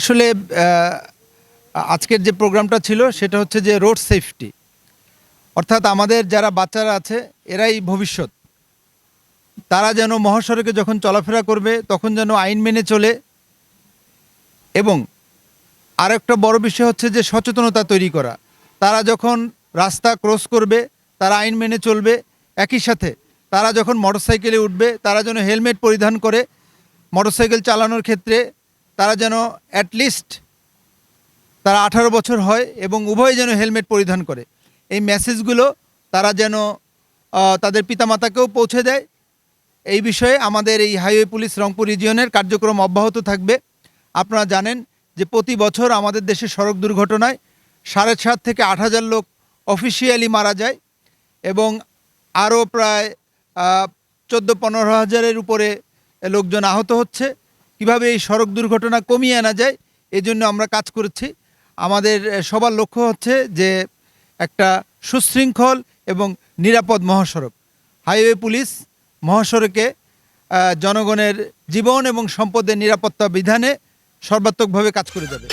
আসলে আজকের যে প্রোগ্রামটা ছিল সেটা হচ্ছে যে রোড সেফটি। অর্থাৎ আমাদের যারা বাচ্চারা আছে, এরাই ভবিষ্যৎ। তারা যেন মহাসড়কে যখন চলাফেরা করবে, তখন যেন আইন মেনে চলে। এবং আরেকটা বড় বিষয় হচ্ছে যে সচেতনতা তৈরি করা। তারা যখন রাস্তা ক্রস করবে, তারা আইন মেনে চলবে। একই সাথে তারা যখন মোটরসাইকেলে উঠবে, তারা যেন হেলমেট পরিধান করে। মোটরসাইকেল চালানোর ক্ষেত্রে তারা যেন অ্যাটলিস্ট তারা আঠারো বছর হয় এবং উভয় যেন হেলমেট পরিধান করে। এই মেসেজগুলো তারা যেন তাদের পিতামাতাকেও পৌঁছে দেয়। এই বিষয়ে আমাদের এই হাইওয়ে পুলিশ রংপুর রিজিয়নের কার্যক্রম অব্যাহত থাকবে। আপনারা জানেন যে প্রতি বছর আমাদের দেশে সড়ক দুর্ঘটনায় সাড়ে সাত থেকে আট হাজার লোক অফিসিয়ালি মারা যায় এবং আরও প্রায় চোদ্দ পনেরো হাজারের উপরে লোকজন আহত হচ্ছে। কীভাবে এই সড়ক দুর্ঘটনা কমিয়ে আনা যায়, এজন্য জন্য আমরা কাজ করেছি। আমাদের সবার লক্ষ্য হচ্ছে যে একটা সুশৃঙ্খল এবং নিরাপদ মহাসড়ক। হাইওয়ে পুলিশ মহাসড়কে জনগণের জীবন এবং সম্পদের নিরাপত্তা বিধানে সর্বাত্মকভাবে কাজ করে যাবে।